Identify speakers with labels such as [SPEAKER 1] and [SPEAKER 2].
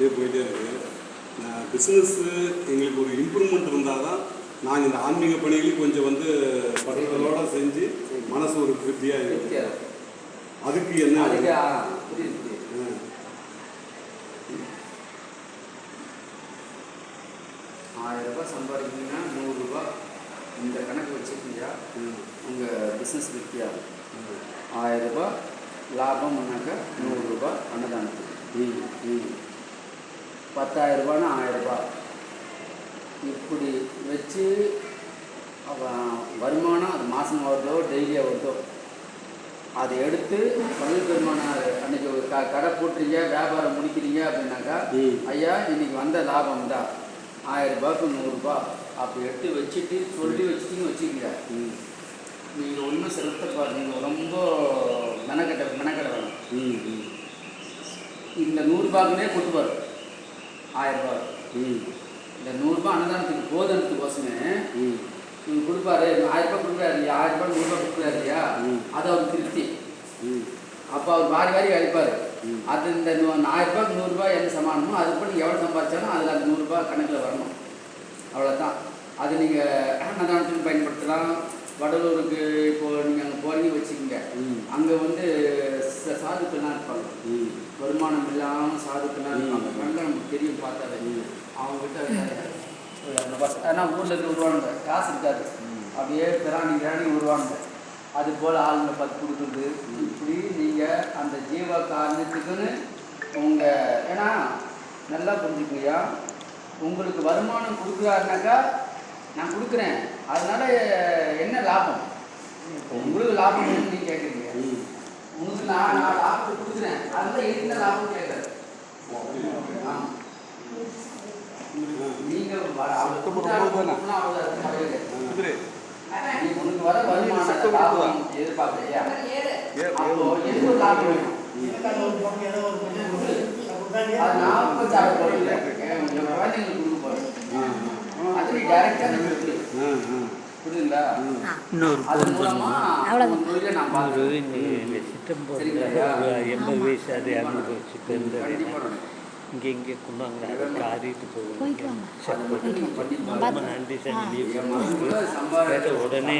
[SPEAKER 1] அப்படியே போயிட்டே இருக்கு பிஸ்னஸ்ஸு எங்களுக்கு ஒரு இம்ப்ரூவ்மெண்ட் இருந்தால் தான் நாங்கள் இந்த ஆன்மீக பணிகளையும் கொஞ்சம் வந்து படுகளோட செஞ்சு மனசு ஒரு திருப்தியாக இருக்கு. அதுக்கு என்ன.
[SPEAKER 2] ஆயிரம் ரூபாய் சம்பாதிக்கிறீங்கன்னா நூறுரூபா இந்த கணக்கு வச்சுருக்கீங்க
[SPEAKER 1] ம்.
[SPEAKER 2] உங்கள் பிஸ்னஸ் விற்கியாகும் ஆயிரம் ரூபாய் லாபம்னாக்கா நூறுரூபா அன்னதானத்துக்கு
[SPEAKER 1] ம். ம்.
[SPEAKER 2] பத்தாயிரம் ரூபான்னா ஆயிரம் ரூபாய் இப்படி வச்சு அவன் வருமானம் அது மாதம் வருதோ டெய்லியாக வருதோ அதை எடுத்து பள்ளி பெருமானம் அன்னைக்கு ஒரு க கடை போட்டுறீங்க வியாபாரம் முடிக்கிறீங்க அப்படின்னாக்கா. ஐயா இன்னைக்கு வந்த லாபம் தான். ஆயிரம் ரூபாய்க்கு நூறுரூபா. அப்படி எடுத்து வச்சுட்டு சொல்லி வச்சுட்டிங்க வச்சுக்கீங்க.
[SPEAKER 1] ம்.
[SPEAKER 2] நீங்கள் ஒன்றும் செலுத்த நீங்கள் ரொம்ப மெனக்கட்ட மெனக்கட வேணும். இந்த நூறுரூபாக்குனே கொடுப்பாரு ஆயிரம் ரூபாய்
[SPEAKER 1] ம்.
[SPEAKER 2] இந்த நூறுரூபா அன்னதானத்துக்கு போதனத்துக்கோசமே
[SPEAKER 1] ம்.
[SPEAKER 2] இவங்க கொடுப்பாரு ஆயிரம் ரூபாய் கொடுக்குறாரு இல்லையா ஆயிரம் ரூபாய் நூறுரூபா கொடுக்குறாரு இல்லையா
[SPEAKER 1] ம்.
[SPEAKER 2] அது அவர் திருப்தி
[SPEAKER 1] ம்.
[SPEAKER 2] அப்போ அவர் வாரி வாரி அழிப்பார்
[SPEAKER 1] ம்.
[SPEAKER 2] அது இந்த ஆயிரம் ரூபாய்க்கு நூறுரூபா என்ன சமானமோ அது பண்ணி எவ்வளோ சம்பாதிச்சாலும் அதில் அந்த நூறுரூபா கணக்கில் வரணும் அவ்வளோதான் அது நீங்கள் அன்னதானத்துக்கு பயன்படுத்தலாம் வடலூருக்கு இப்போ நீங்கள் அங்கே போறீங்க வச்சுக்கோங்க
[SPEAKER 1] ம்.
[SPEAKER 2] அங்கே வந்து சாதுக்கள்லாம் இருப்பாங்க இல்லாமல் சாதுக்கள்லாம் இருப்பாங்க. கண்ணில் நமக்கு தெரியும் பார்த்தாலே.
[SPEAKER 1] ம்.
[SPEAKER 2] அவங்க கிட்ட அந்த பஸ் ஆனால் ஊரில் இருந்து வருவானுங்க காசு இருக்காது. அப்படியே பிராணி பிராணி வருவானுங்க அது போல் ஆளுங்க பார்த்து கொடுக்குறது. இப்படி நீங்கள் அந்த ஜீவ காரணத்துக்குன்னு உங்கள் ஏன்னா நல்லா புரிஞ்சுக்கலையா உங்களுக்கு வருமானம் கொடுக்குறாருனாக்கா நான் கொடுக்குறேன். அதனால என்ன லாபம்? உங்களுக்கு லாபம் வேணும்னு நீங்க கேட்குறீங்க உங்களுக்கு நான் நான் லாபத்தை கொடுக்குறேன் அதனால என்ன லாபம் கேட்குறேன் ஆமாம் நீங்க உனக்கு வர வருமானம் கொஞ்சம் சாப்பிட போறேன் உங்க குழந்தைங்களுக்கு கொடுக்க போறேன். அது டைரக்டா. புரியுதுங்களா?
[SPEAKER 3] இன்னொரு சித்தம்பரம்
[SPEAKER 2] சரிங்கய்யா?
[SPEAKER 3] எண்பது வயசு அது இரநூறு வயசு பேருந்து. இங்கே இங்கே கொண்டாங்க அதை காரிட்டு
[SPEAKER 4] போயிட்டு
[SPEAKER 3] போவாங்க
[SPEAKER 4] வாங்க.
[SPEAKER 2] அது மட்டும் நீங்க பண்ணி
[SPEAKER 3] ரொம்ப. நன்றி சார் உடனே